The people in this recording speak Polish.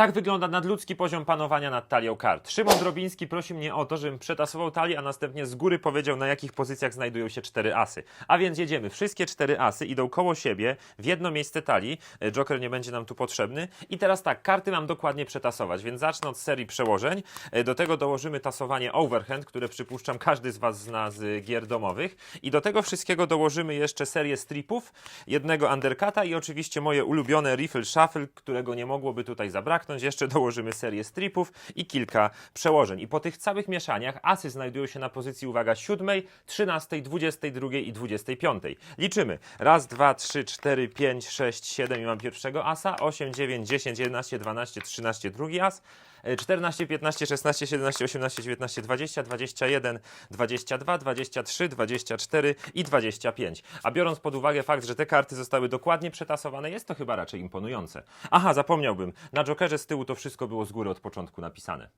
Tak wygląda nadludzki poziom panowania nad talią kart. Szymon Drobiński prosi mnie o to, żebym przetasował talię, a następnie z góry powiedział, na jakich pozycjach znajdują się cztery asy. A więc jedziemy. Wszystkie cztery asy idą koło siebie w jedno miejsce talii. E, Joker nie będzie nam tu potrzebny. I teraz tak, karty mam dokładnie przetasować, więc zacznę od serii przełożeń. E, Do tego dołożymy tasowanie overhand, które przypuszczam każdy z Was zna z gier domowych. I do tego wszystkiego dołożymy jeszcze serię stripów, jednego undercuta i oczywiście moje ulubione riffle shuffle, którego nie mogłoby tutaj zabraknąć. Jeszcze dołożymy serię stripów i kilka przełożeń. I po tych całych mieszaniach asy znajdują się na pozycji, uwaga, 7, 13, 22 i 25. Liczymy. Raz, dwa, trzy, cztery, pięć, sześć, siedem i mam pierwszego asa. 8, 9, 10, 11, 12, 13, drugi as. E, 14, 15, 16, 17, 18, 19, 20, 21, 22, 23, 24 i 25. A biorąc pod uwagę fakt, że te karty zostały dokładnie przetasowane, jest to chyba raczej imponujące. Aha, zapomniałbym. Na Jokerze z tyłu to wszystko było z góry od początku napisane.